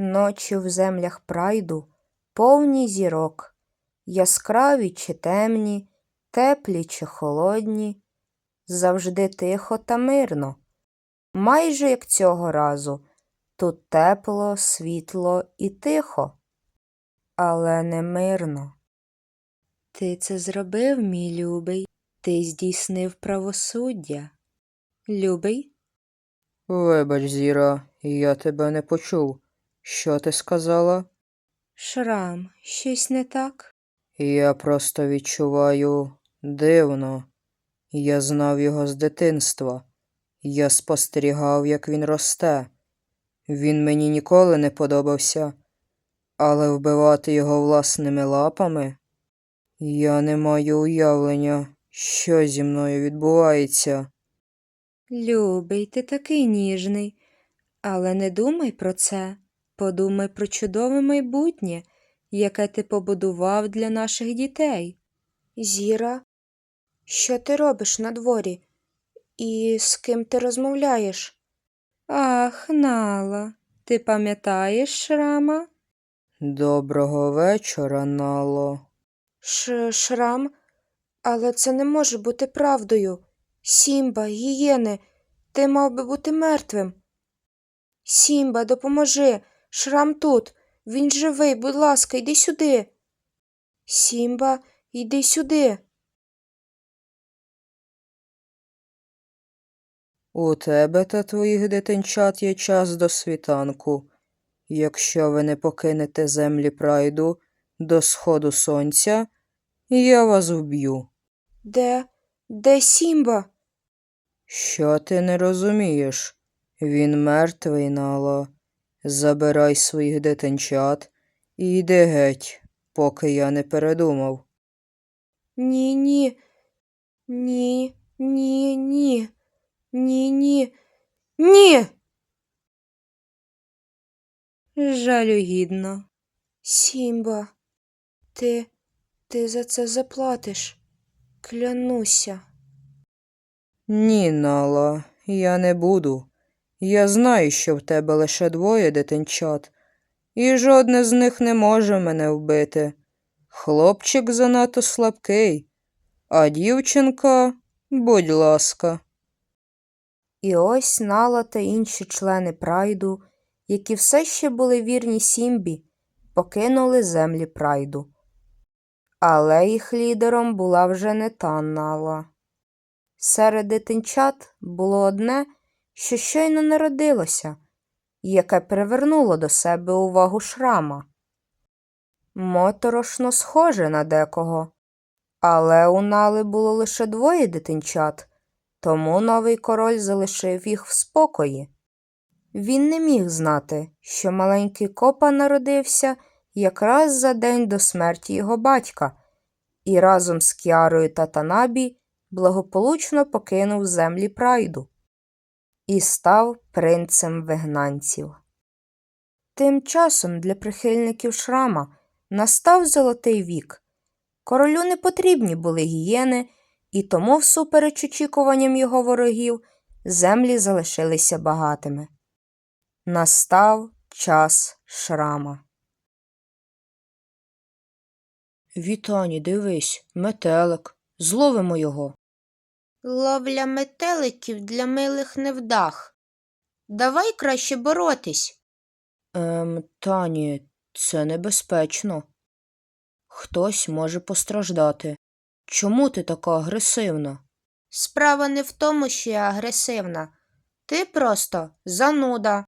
Ночі в землях прайду повні зірок, яскраві чи темні, теплі чи холодні, завжди тихо та мирно. Майже як цього разу, тут тепло, світло і тихо, але не мирно. Ти це зробив, мій любий, ти здійснив правосуддя. Любий? Вибач, Зіра, я тебе не почув. Що ти сказала? Шрам, щось не так? Я просто відчуваю дивно. Я знав його з дитинства. Я спостерігав, як він росте. Він мені ніколи не подобався, але вбивати його власними лапами я не маю уявлення, що зі мною відбувається. Любий, ти такий ніжний, але не думай про це. Подумай про чудове майбутнє, яке ти побудував для наших дітей. Зіра, що ти робиш на дворі? І з ким ти розмовляєш? Ах, Нала, ти пам'ятаєш шрама? Доброго вечора, Нало. Ш шрам? Але це не може бути правдою. Сімба, гієни, ти мав би бути мертвим. Сімба, допоможи. Шрам тут. Він живий, будь ласка, йди сюди. Сімба, йди сюди. У тебе та твоїх дитинчат є час до світанку. Якщо ви не покинете землі прайду до сходу сонця, я вас вб'ю. Де? Де Сімба? Що ти не розумієш? Він мертвий, Нало. Забирай своїх дитинчат і йди геть, поки я не передумав. Ні, ні. Ні, ні, ні. Ні, ні. Ні. Жалюгідно. Сімба, ти, ти за це заплатиш. Клянуся. Ні, Нало, я не буду. Я знаю, що в тебе лише двоє дитинчат, і жодне з них не може мене вбити. Хлопчик занадто слабкий, а дівчинка, будь ласка. І ось Нала та інші члени прайду, які все ще були вірні Сімбі, покинули землі прайду. Але їх лідером була вже не та Нала. Серед дитинчат було одне, що щойно народилося, яке привернуло до себе увагу шрама. Моторошно схоже на декого, але у Нали було лише двоє дитинчат, тому новий король залишив їх в спокої. Він не міг знати, що маленький копа народився якраз за день до смерті його батька, і разом з Кіарою та Танабі благополучно покинув землі прайду і став принцем вигнанців. Тим часом для прихильників шрама настав золотий вік. Королю не потрібні були гієни, і тому, всупереч очікуванням його ворогів, землі залишилися багатими. Настав час шрама. Вітані, дивись, метелик, зловимо його. Ловля метеликів для милих невдах. Давай краще боротись. Ем, Тані, це небезпечно. Хтось може постраждати. Чому ти така агресивна? Справа не в тому, що я агресивна. Ти просто зануда.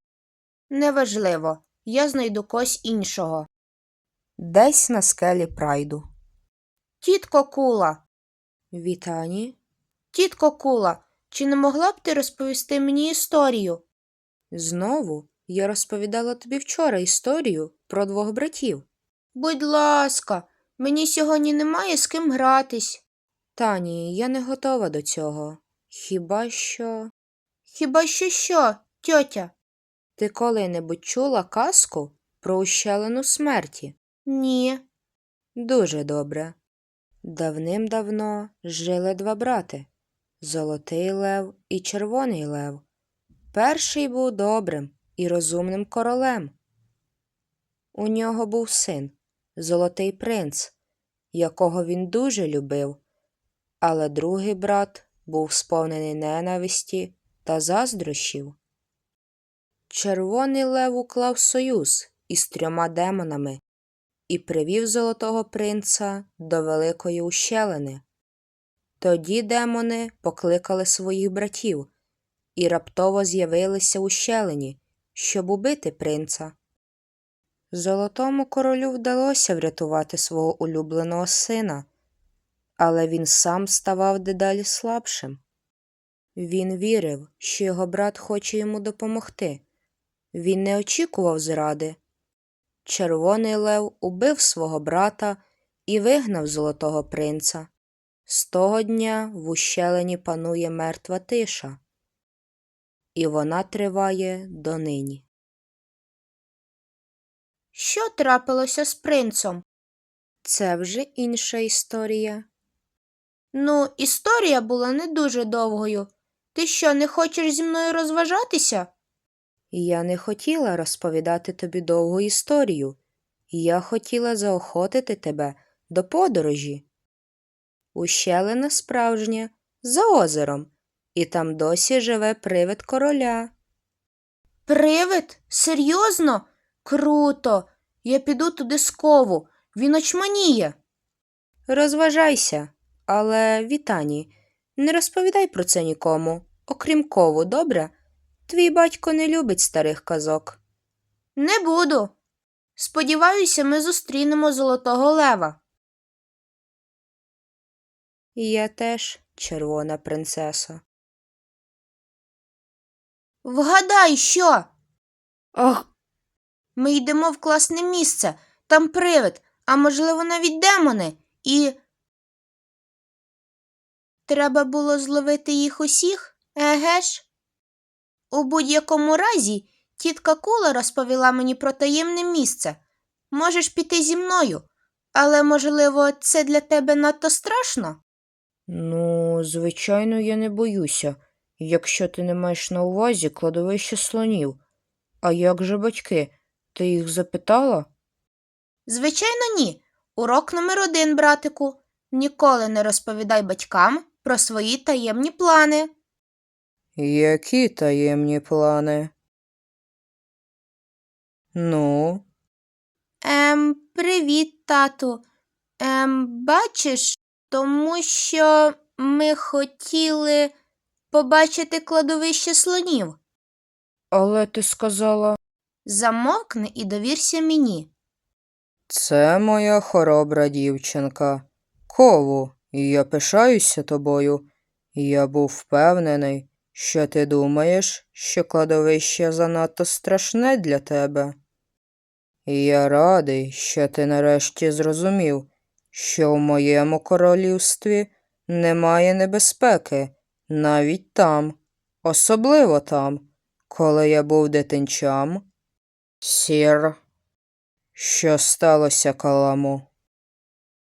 Неважливо, я знайду когось іншого. Десь на скелі прайду. Тітко Кула. Вітані. Тітко Кула, чи не могла б ти розповісти мені історію? Знову я розповідала тобі вчора історію про двох братів. Будь ласка, мені сьогодні немає з ким гратись. Тані, я не готова до цього. Хіба що. Хіба що що, тьотя? Ти коли-небудь чула казку про ущелину смерті? Ні. Дуже добре. Давним-давно жили два брати Золотий лев і Червоний лев. Перший був добрим і розумним королем, У нього був син, золотий принц, якого він дуже любив, але другий брат був сповнений ненависті та заздрощів. Червоний лев уклав союз із трьома демонами і привів золотого принца до великої ущелини. Тоді демони покликали своїх братів і раптово з'явилися у щелині, щоб убити принца. Золотому королю вдалося врятувати свого улюбленого сина, але він сам ставав дедалі слабшим. Він вірив, що його брат хоче йому допомогти. Він не очікував зради. Червоний лев убив свого брата і вигнав золотого принца. З того дня в ущелині панує мертва тиша, і вона триває донині. Що трапилося з принцом? Це вже інша історія. Ну, історія була не дуже довгою. Ти що, не хочеш зі мною розважатися? Я не хотіла розповідати тобі довгу історію. Я хотіла заохотити тебе до подорожі. Ущелина справжня, за озером, і там досі живе привид короля. Привид? Серйозно? Круто. Я піду туди з кову. Він очманіє. Розважайся, але вітані, не розповідай про це нікому, окрім кову, добре? Твій батько не любить старих казок. Не буду. Сподіваюся, ми зустрінемо золотого лева. Я теж червона принцеса. Вгадай, що? Ах. Ми йдемо в класне місце. Там привид, а можливо, навіть демони. І. Треба було зловити їх усіх, еге ж? У будь-якому разі, тітка Кула розповіла мені про таємне місце. Можеш піти зі мною, але, можливо, це для тебе надто страшно? Ну, звичайно, я не боюся, якщо ти не маєш на увазі кладовище слонів. А як же батьки? Ти їх запитала? Звичайно, ні. Урок номер один, братику. Ніколи не розповідай батькам про свої таємні плани. Які таємні плани? Ну, Ем, привіт, тату. Ем, бачиш, тому що ми хотіли побачити кладовище слонів. але ти сказала. Замовкни і довірся мені. Це моя хоробра дівчинка. Кову, я пишаюся тобою. Я був впевнений, що ти думаєш, що кладовище занадто страшне для тебе. Я радий, що ти нарешті зрозумів, що в моєму королівстві немає небезпеки, навіть там, особливо там, коли я був дитинчам. Сір. Що сталося, каламу?